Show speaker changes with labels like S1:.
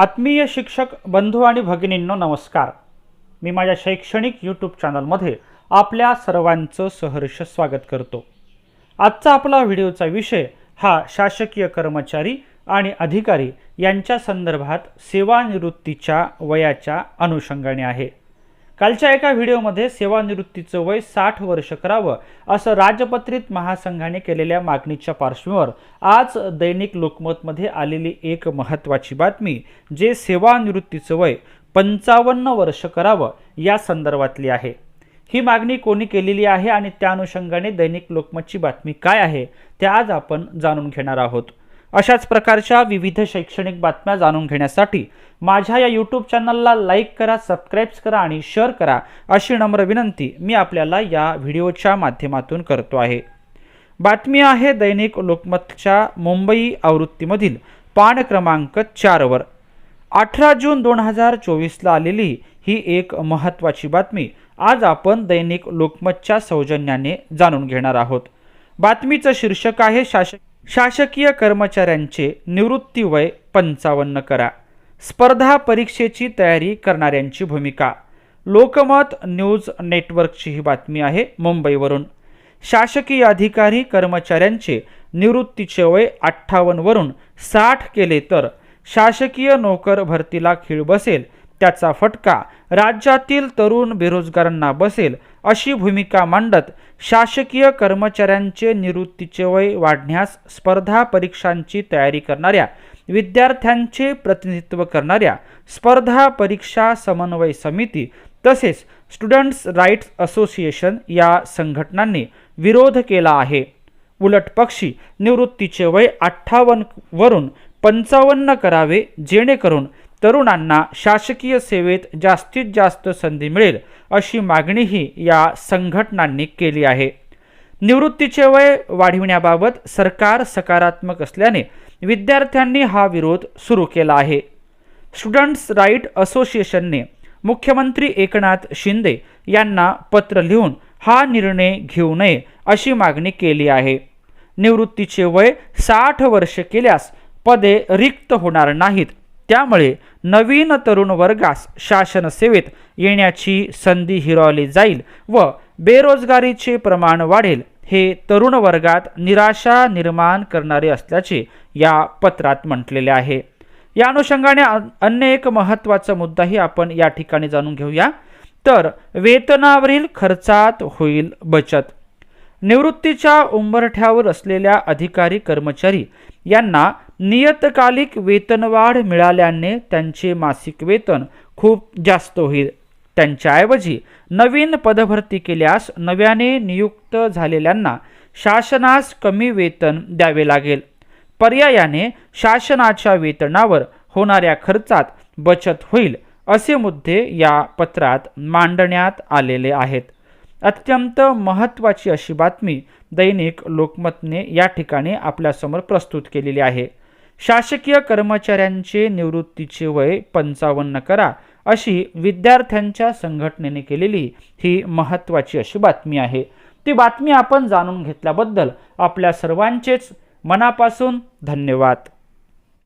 S1: आत्मीय शिक्षक बंधू आणि भगिनींनो नमस्कार. मी माझ्या शैक्षणिक यूट्यूब चॅनलमध्ये आपल्या सर्वांचं सहर्ष स्वागत करतो. आजचा आपला व्हिडिओचा विषय हा शासकीय कर्मचारी आणि अधिकारी यांच्या संदर्भात सेवानिवृत्तीच्या वयाच्या अनुषंगाने आहे. कालच्या एका व्हिडिओमध्ये सेवानिवृत्तीचं वय साठ वर्ष करावं असं राजपत्रित महासंघाने केलेल्या मागणीच्या पार्श्वभूमीवर आज दैनिक लोकमतमध्ये आलेली एक महत्त्वाची बातमी जे सेवानिवृत्तीचं वय पंचावन्न वर्ष करावं या संदर्भातली आहे. ही मागणी कोणी केलेली आहे आणि त्या अनुषंगाने दैनिक लोकमतची बातमी काय आहे ते आज आपण जाणून घेणार आहोत. अशाच प्रकारच्या विविध शैक्षणिक बातम्या जाणून घेण्यासाठी माझ्या या यूट्यूब चॅनलला लाईक करा सबस्क्राईब्स करा आणि शेअर करा अशी नम्र विनंती मी आपल्याला या व्हिडिओच्या माध्यमातून करतो आहे. बातमी आहे दैनिक लोकमतच्या मुंबई आवृत्तीमधील पान क्रमांक चारवर अठरा जून दोन हजार चोवीसला आलेली ही एक महत्त्वाची बातमी आज आपण दैनिक लोकमतच्या सौजन्याने जाणून घेणार आहोत. बातमीचं शीर्षक आहे शासक शासकीय कर्मचाऱ्यांचे निवृत्ती वय पंचावन्न करा. स्पर्धा परीक्षेची तयारी करणाऱ्यांची भूमिका. लोकमत न्यूज नेटवर्कची ही बातमी आहे मुंबईवरून. शासकीय अधिकारी कर्मचाऱ्यांचे निवृत्तीचे वय अठ्ठावन्नवरून साठ केले तर शासकीय नोकर भरतीला खीळ बसेल त्याचा फटका राज्यातील तरुण बेरोजगारांना बसेल अशी भूमिका मांडत शासकीय कर्मचाऱ्यांचे निवृत्तीचे वय वाढण्यास स्पर्धा परीक्षांची तयारी करणाऱ्या विद्यार्थ्यांचे प्रतिनिधित्व करणाऱ्या स्पर्धा परीक्षा समन्वय समिती तसेच स्टुडंट्स राईट्स असोसिएशन या संघटनांनी विरोध केला आहे. उलट पक्षी निवृत्तीचे वय अठ्ठावन्न वरून पंचावन्न करावे जेणेकरून तरुणांना शासकीय सेवेत जास्तीत जास्त संधी मिळेल अशी मागणीही या संघटनांनी केली आहे. निवृत्तीचे वय वाढविण्याबाबत सरकार सकारात्मक असल्याने विद्यार्थ्यांनी हा विरोध सुरू केला आहे. स्टुडंट्स राईट असोसिएशनने मुख्यमंत्री एकनाथ शिंदे यांना पत्र लिहून हा निर्णय घेऊ नये अशी मागणी केली आहे. निवृत्तीचे वय साठ वर्ष केल्यास पदे रिक्त होणार नाहीत त्यामुळे नवीन तरुण वर्गास शासन सेवेत येण्याची संधी हिरावली जाईल व बेरोजगारीचे प्रमाण वाढेल हे तरुण वर्गात निराशा निर्माण करणारे असल्याचे या पत्रात म्हटलेले आहे. या अनुषंगाने अन्य एक महत्त्वाचा मुद्दाही आपण या ठिकाणी जाणून घेऊया. तर वेतनावरील खर्चात होईल बचत. निवृत्तीच्या उंबरठ्यावर असलेल्या अधिकारी कर्मचारी यांना नियतकालिक वेतनवाढ मिळाल्याने त्यांचे मासिक वेतन खूप जास्त होईल. त्यांच्याऐवजी नवीन पदभरती केल्यास नव्याने नियुक्त झालेल्यांना शासनास कमी वेतन द्यावे लागेल. पर्यायाने शासनाच्या वेतनावर होणाऱ्या खर्चात बचत होईल असे मुद्दे या पत्रात मांडण्यात आलेले आहेत. अत्यंत महत्त्वाची अशी बातमी दैनिक लोकमतने या ठिकाणी आपल्यासमोर प्रस्तुत केलेली आहे. शासकीय कर्मचाऱ्यांचे निवृत्तीचे वय पंचावन्न करा अशी विद्यार्थ्यांच्या संघटनेने केलेली ही महत्त्वाची अशी बातमी आहे. ती बातमी आपण जाणून घेतल्याबद्दल आपल्या सर्वांचेच मनापासून धन्यवाद.